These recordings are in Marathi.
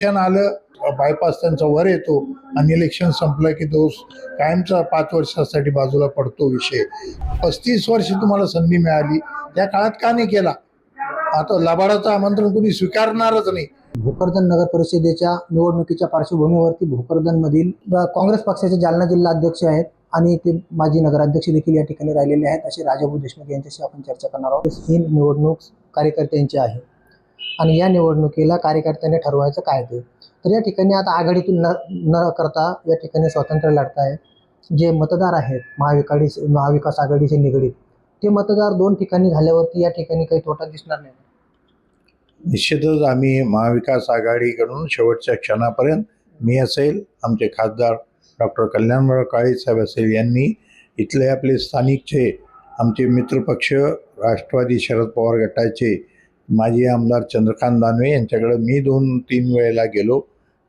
इलेक्शन आलं बायपास त्यांचा वर येतो आणि इलेक्शन संपलं की तो कायमचा पाच वर्षासाठी बाजूला पडतो विषय. पस्तीस वर्ष तुम्हाला संधी मिळाली. त्या काळात का नाही केला? आता लबाडाचं आमंत्रण कुणी स्वीकारणारच नाही. भोकरदन नगर परिषदेच्या निवडणुकीच्या पार्श्वभूमीवरती भोकरदनमधील काँग्रेस पक्षाचे जालना जिल्हा अध्यक्ष आहेत आणि ते माजी नगराध्यक्ष देखील या ठिकाणी राहिलेले आहेत असे राजाभाऊ देशमुख यांच्याशी आपण चर्चा करणार आहोत. ही निवडणूक कार्यकर्त्यांची आहे. आणि या निवडणुकीला कार्यकर्त्यांनी ठरवायचं काय ते? तर या ठिकाणी आता आघाडीतून न न करता या ठिकाणी स्वातंत्र्य लढताय. जे मतदार आहेत महाविकाडी महाविकास आघाडीचे निगडीत ते मतदार दोन ठिकाणी झाल्यावरती या ठिकाणी काही तोटा दिसणार नाही. निश्चितच आम्ही महाविकास आघाडीकडून शेवटच्या क्षणापर्यंत मी असेल आमचे खासदार डॉक्टर कल्याणराव काळे साहेब असेल यांनी इथले आपले स्थानिकचे आमचे मित्रपक्ष राष्ट्रवादी शरद पवार गटाचे माजी आमदार चंद्रकांत दानवे यांच्याकडे मी दोन तीन वेळेला गेलो.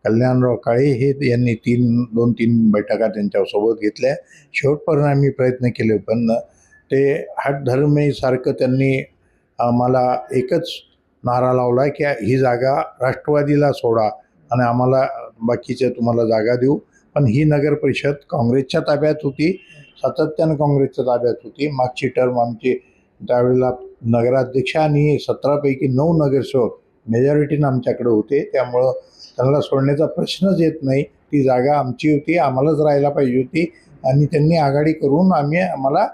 कल्याणराव काळे हे यांनी तीन दोन तीन बैठका त्यांच्यासोबत घेतल्या. शेवटपर्यंत आम्ही प्रयत्न केले पण ते हटधर्मेसारखं त्यांनी आम्हाला एकच नारा लावला की ही जागा राष्ट्रवादीला सोडा आणि आम्हाला बाकीच्या तुम्हाला जागा देऊ. पण ही नगर परिषद काँग्रेसच्या ताब्यात होती. सातत्यानं काँग्रेसच्या ताब्यात होती. मागची टर्म आमची त्यावेळेला नगराध्यक्ष आणि सतरापैकी नऊ नगरसेवक मेजॉरिटीनं आमच्याकडे होते. त्यामुळं त्यांना सोडण्याचा प्रश्नच येत नाही. ती जागा आमची होती आम्हालाच राहायला पाहिजे होती आणि त्यांनी आघाडी करून आम्ही आम्हाला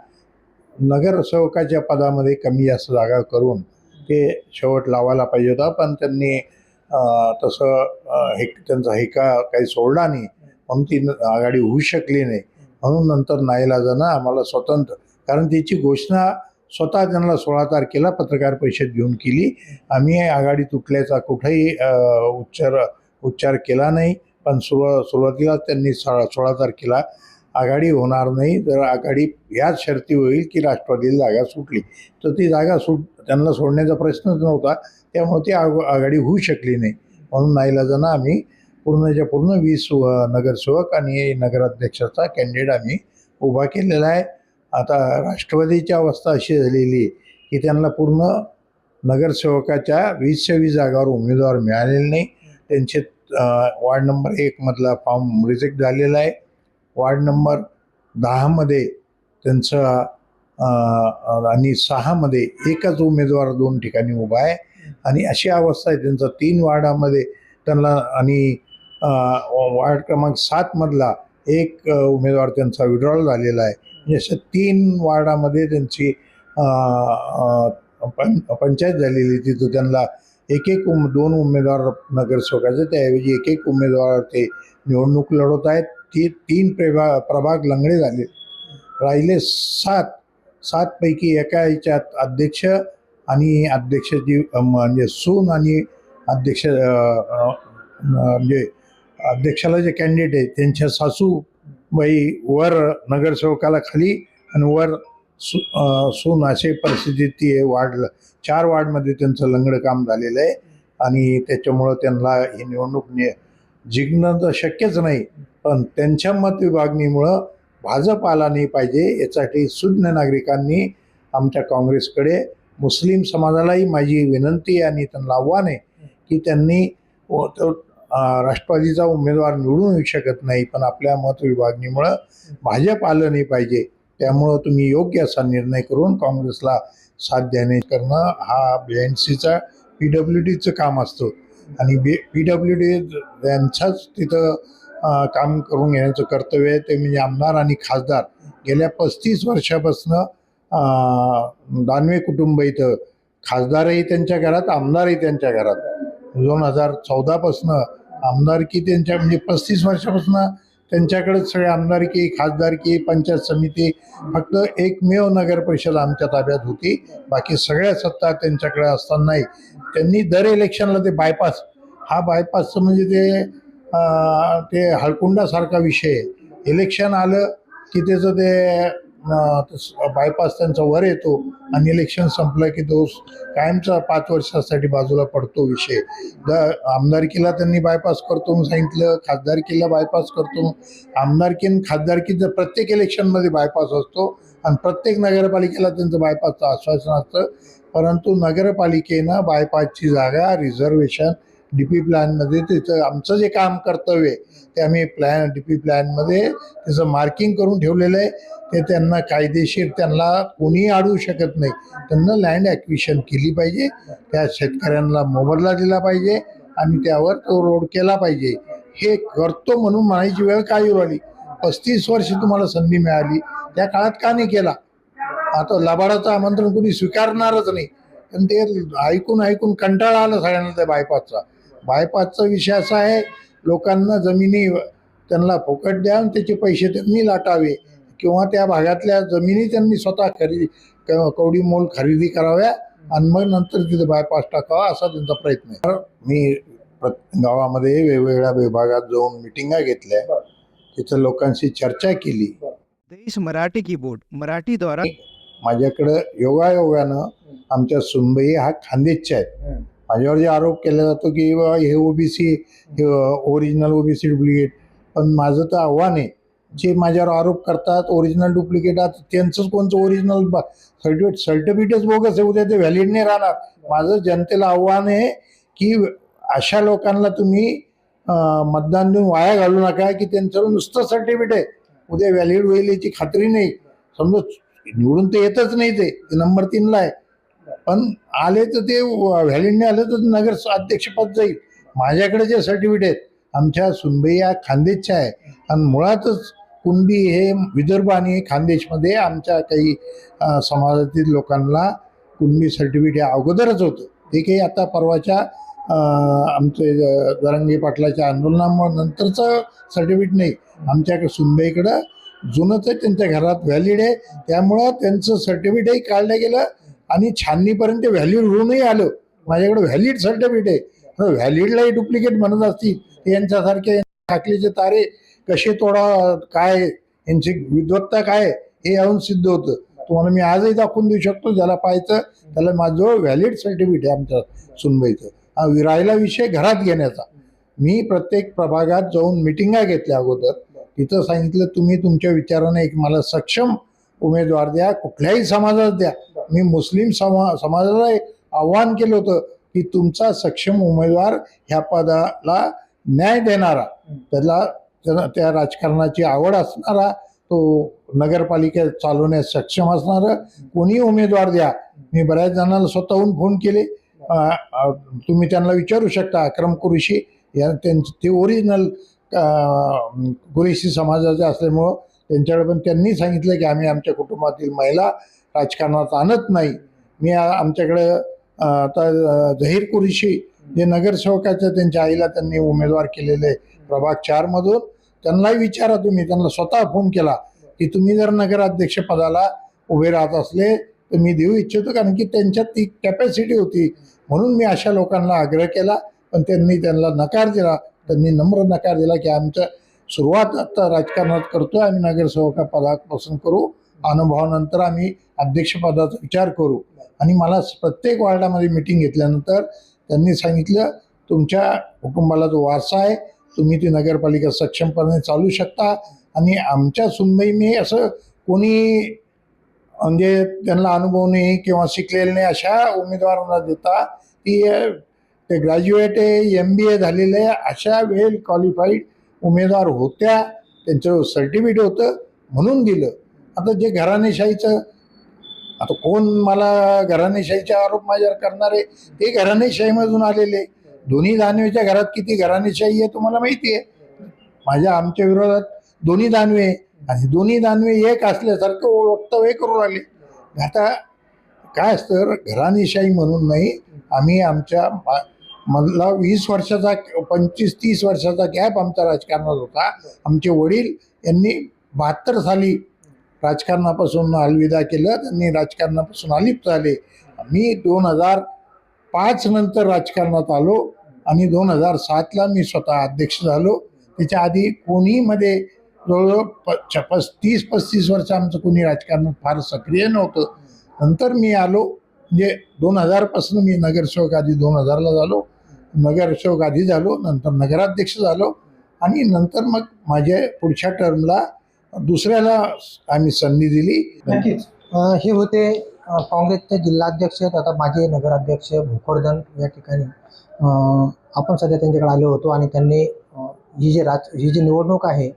नगरसेवकाच्या पदामध्ये कमी जास्त जागा करून ते शेवट लावायला पाहिजे होता. पण त्यांनी तसं हे त्यांचा हेका काही सोडला नाही म्हणून ती न- आघाडी होऊ शकली नाही. म्हणून नंतर नाईलाजानं आम्हाला स्वतंत्र कारण त्याची घोषणा स्वतः त्यांना सोळा तारखेला पत्रकार परिषद घेऊन केली. आम्ही आघाडी तुटल्याचा कुठेही उच्चार उच्चार केला नाही. पण सुरुवा सुरुवातीला त्यांनी सोळा सोळा तारखेला आघाडी होणार नाही. जर आघाडी याच शर्ती होईल की राष्ट्रवादीला जागा सुटली तर ती जागा सुट त्यांना सोडण्याचा प्रश्नच नव्हता. त्यामुळे ती आग आघाडी होऊ शकली नाही. म्हणून नाईलाजांना आम्ही पूर्णच्या पूर्ण वीस नगरसेवक आणि नगराध्यक्षाचा कॅन्डिडेट आम्ही उभा केलेला आहे. आता राष्ट्रवादीची अवस्था अशी झालेली आहे की त्यांना पूर्ण नगरसेवकाच्या वीसच्या वीस जागावर उमेदवार मिळालेले नाही. त्यांचे वार्ड नंबर एकमधला फॉर्म रिजेक्ट झालेला आहे. वार्ड नंबर दहामध्ये त्यांचं आणि सहामध्ये एकच उमेदवार दोन ठिकाणी उभा आहे. आणि अशी अवस्था आहे. त्यांचा तीन वार्डामध्ये त्यांना आणि वार्ड क्रमांक सातमधला एक उमेदवार त्यांचा विड्रॉल झालेला आहे. म्हणजे अशा तीन वार्डामध्ये त्यांची पं पंचायत झालेली तिथं त्यांना एक एक उम दोन उमेदवार नगरसेवकाचे त्याऐवजी एक एक उमेदवार ते निवडणूक लढवत आहेत. ती तीन प्रभा प्रभाग लंगडे झाले. राहिले सात. सातपैकी एका याच्यात अध्यक्ष आणि अध्यक्षाची म्हणजे सून आणि अध्यक्ष म्हणजे अध्यक्षाला जे कॅन्डिडेट आहे त्यांच्या सासू बाई वर नगरसेवकाला खाली आणि वर सु सून अशी परिस्थिती ती वाढलं चार वार्डमध्ये त्यांचं लंगडं काम झालेलं आहे. आणि त्याच्यामुळं त्यांना ही निवडणूक ने जिंकणं तर शक्यच नाही पण त्यांच्या मत विभागणीमुळं भाजप आला नाही पाहिजे यासाठी सुज्ञ नागरिकांनी आमच्या काँग्रेसकडे मुस्लिम समाजालाही माझी विनंती आणि त्यांना आव्हान आहे की त्यांनी व- राष्ट्रवादीचा उमेदवार निवडून येऊ शकत नाही पण आपल्या मत विभागणीमुळं भाजप आलं नाही पाहिजे. त्यामुळं तुम्ही योग्य असा निर्णय करून काँग्रेसला साथ देणे करणं हा बी एन सीचा पी डब्ल्यू डीचं काम असतं. आणि बी पी डब्ल्यू डी यांचाच तिथं काम करून घेण्याचं कर्तव्य आहे. ते म्हणजे आमदार आणि खासदार. गेल्या पस्तीस वर्षापासनं दानवे कुटुंब इथं. खासदारही त्यांच्या घरात आमदारही त्यांच्या घरात. दोन हजार चौदापासनं आमदारकी त्यांच्या म्हणजे पस्तीस वर्षापासून त्यांच्याकडेच सगळे आमदारकी खासदारकी पंचायत समिती फक्त एकमेव नगर परिषद आमच्या ताब्यात होती. बाकी सगळ्या सत्ता त्यांच्याकडे असतानाही त्यांनी दर इलेक्शनला ते बायपास हा बायपासचं म्हणजे ते ते हळकुंडासारखा विषय आहे. इलेक्शन आलं की त्याचं ते बायपास त्यांचा वर येतो आणि इलेक्शन संपलं की तो कायमचा पाच वर्षासाठी बाजूला पडतो विषय. द आमदारकीला त्यांनी बायपास करतो म्हणून सांगितलं खासदारकीला बायपास करतो आमदारकी आणि जर प्रत्येक इलेक्शनमध्ये बायपास असतो आणि प्रत्येक नगरपालिकेला त्यांचं बायपासचं आश्वासन असतं. परंतु नगरपालिकेनं बायपासची जागा रिझर्वेशन डी पी प्लॅनमध्ये तिथं आमचं जे काम कर्तव्य आहे ते आम्ही प्लॅन डी पी प्लॅनमध्ये त्याचं मार्किंग करून ठेवलेलं आहे. ते त्यांना कायदेशीर त्यांना कोणीही अडवू शकत नाही. त्यांना लँड ॲक्विशन केली पाहिजे. त्या शेतकऱ्यांना मोबदला दिला पाहिजे आणि त्यावर तो रोड केला पाहिजे. हे करतो म्हणून म्हणायची वेळ काय येऊ पस्तीस वर्ष तुम्हाला संधी मिळाली. त्या काळात का नाही केला? आता लबाडाचं आमंत्रण कुणी स्वीकारणारच नाही. पण ते ऐकून ऐकून कंटाळा आला सगळ्यांना त्या बायपासचा बायपासचा विषय असा आहे लोकांना जमिनी त्यांना फुकट द्या आणि त्याचे पैसे त्यांनी लाटावे. किंवा त्या भागातल्या जमिनी त्यांनी स्वतः खरेदी कवडी मोल खरेदी कराव्या आणि मग नंतर तिथे बायपास टाकावा असा त्यांचा प्रयत्न आहे. तर मी प्रत- गावामध्ये वेगवेगळ्या विभागात जाऊन मिटिंगा घेतल्या. तिथं लोकांशी चर्चा केली. देश मराठी कीबोर्ड मराठी द्वारा माझ्याकडं योगायोगानं आमच्या सुनबाई हा खानदेशच्या आहेत माझ्यावर जे आरोप केला जातो की बाबा हे ओबीसी ओरिजिनल ओबीसी डुप्लिकेट पण माझं तर आव्हान आहे जे माझ्यावर आरोप करतात ओरिजिनल डुप्लिकेट आता त्यांचंच कोणतं ओरिजिनल सर्टिफिकेट सर्टिफिकेटच बोगस आहे उद्या ते व्हॅलिड नाही राहणार. माझं जनतेला आव्हान आहे की अशा लोकांना तुम्ही मतदान देऊन वाया घालू नका की त्यांचं नुसतं सर्टिफिकेट आहे. उद्या व्हॅलिड होईल याची खात्री नाही. समजा निवडून ते येतच नाही ते नंबर तीनला आहे. पण आले तर ते व्हॅलिड आलं तर नगर अध्यक्षपद जाईल. माझ्याकडे जे सर्टिफिकेट आहेत आमच्या सुनबाई या खानदेशच्या आहे. आणि मुळातच कुणबी हे विदर्भ आणि खानदेशमध्ये आमच्या काही समाजातील लोकांना कुणबी सर्टिफिकेट हे अगोदरच होतं. ते काही आता परवाच्या आमचे दरंगी पाटलाच्या आंदोलनामुळं नंतरचं सर्टिफिकेट नाही. आमच्याकडे सुनबाईकडं जुनंच आहे त्यांच्या घरात व्हॅलिड आहे. त्यामुळं त्यांचं सर्टिफिकेटही काढलं गेलं. आणि छाननीपर्यंत ते व्हॅलिड होऊनही आलं. माझ्याकडे व्हॅलिड सर्टिफिकेट आहे. व्हॅलिडलाही डुप्लिकेट म्हणत असतील. यांच्यासारखे टाकलीचे तारे कसे तोडा काय यांची विद्वत्ता काय हे याहून सिद्ध होतं. तुम्हाला मी आजही दाखवून देऊ शकतो. ज्याला पाहायचं त्याला माझं व्हॅलिड सर्टिफिकेट आहे आमच्या सुनबाईचं. हा राहिला विषय घरात घेण्याचा. मी प्रत्येक प्रभागात जाऊन मिटिंगा घेतल्या अगोदर. तिथं सांगितलं तुम्ही तुमच्या विचाराने एक मला सक्षम उमेदवार द्या. कुठल्याही समाजात द्या. मी मुस्लिम समा समाजाला एक आव्हान केलं होतं की तुमचा सक्षम उमेदवार ह्या पदाला न्याय देणारा त्याला त्याला त्या राजकारणाची आवड असणारा तो नगरपालिका चालवण्यास सक्षम असणारा कोणी उमेदवार द्या. मी बऱ्याच जणांना स्वतःहून फोन केले. तुम्ही त्यांना विचारू शकता अक्रम कुरेशी या त्यांचे ते ओरिजिनल कुरेशी समाजाचे असल्यामुळं त्यांच्याकडे पण त्यांनी सांगितलं की आम्ही आमच्या कुटुंबातील महिला राजकारणात आणत नाही. मी आमच्याकडे आता झहीर कुरेशी जे नगरसेवकाच्या त्यांच्या आईला त्यांनी उमेदवार केलेले प्रभाग चारमधून त्यांनाही विचारा तुम्ही त्यांना स्वतः फोन केला की तुम्ही जर नगराध्यक्ष पदाला उभे राहत असले तर मी देऊ इच्छितो कारण की त्यांच्यात ती कॅपॅसिटी होती. म्हणून मी अशा लोकांना आग्रह केला पण त्यांनी त्यांना नकार दिला. त्यांनी नम्र नकार दिला की आमचं सुरुवात आता राजकारणात करतोय आम्ही नगरसेवका पदापासून करू. अनुभवानंतर आम्ही अध्यक्षपदाचा विचार करू. आणि मला प्रत्येक वार्डामध्ये मिटिंग घेतल्यानंतर त्यांनी सांगितलं तुमच्या कुटुंबाला जो वारसा आहे तुम्ही ती नगरपालिका सक्षमपणे चालू शकता. आणि आमच्या सुनबाई मी असं कोणी म्हणजे त्यांना अनुभव नाही किंवा शिकलेले नाही अशा उमेदवारांना देता की ते ग्रॅज्युएट आहे एम बी ए झालेले आहे अशा वेल क्वालिफाईड उमेदवार होत्या. त्यांचं सर्टिफिकेट होतं म्हणून दिलं. आता जे घराणेशाहीचं आता कोण मला घराणेशाहीचे आरोप माझ्यावर करणार आहे ते घराणेशाहीमधून आलेले. दोन्ही दानवेच्या घरात किती घराणेशाही आहे तुम्हाला माहिती आहे. माझ्या आमच्या विरोधात दोन्ही दानवे आणि दोन्ही दानवे एक असल्यासारखं वक्तव्य करू लागले. आता काय असतं घराणेशाही म्हणून नाही आम्ही आमच्या मा- वीस वर्षाचा पंचवीस तीस वर्षाचा गॅप आमचा राजकारणात होता. आमचे वडील यांनी बहात्तर साली राजकारणापासून अलविदा केलं त्यांनी राजकारणापासून अलिप्त आले. मी दोन हजार पाच नंतर राजकारणात आलो आणि दोन हजार सातला मी स्वतः अध्यक्ष झालो. त्याच्या आधी कोणीमध्ये जवळजवळ प छपस पस्तीस पस्तीस वर्ष आमचं कोणी राजकारणात फार सक्रिय नव्हतं. नंतर मी आलो म्हणजे दोन हजारपासून मी नगरसेवक आधी दोन हजारला झालो. नगरसेवक आधी झालो नंतर नगराध्यक्ष झालो आणि नंतर मग माझ्या पुढच्या टर्मला दुसऱ्याला आम्ही संधी दिली. नक्कीच. हे होते काँग्रेसचे जिल्हाध्यक्ष तथा माजी नगराध्यक्ष भोकरदन या ठिकाणी. आपण सध्या त्यांच्याकडे आलो होतो आणि त्यांनी ही जी राज ही जी निवडणूक आहे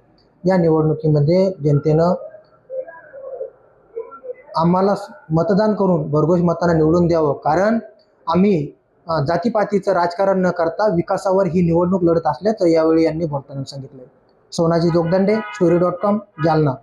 या निवडणुकीमध्ये जनतेनं आम्हाला मतदान करून भरघोस मतानं निवडून द्यावं. कारण आम्ही जातीपातीचं राजकारण न करता विकासावर ही निवडणूक लढत असल्याचं यावेळी यांनी बोलताना सांगितलं Sonaji Jogdande story dot com Jalna.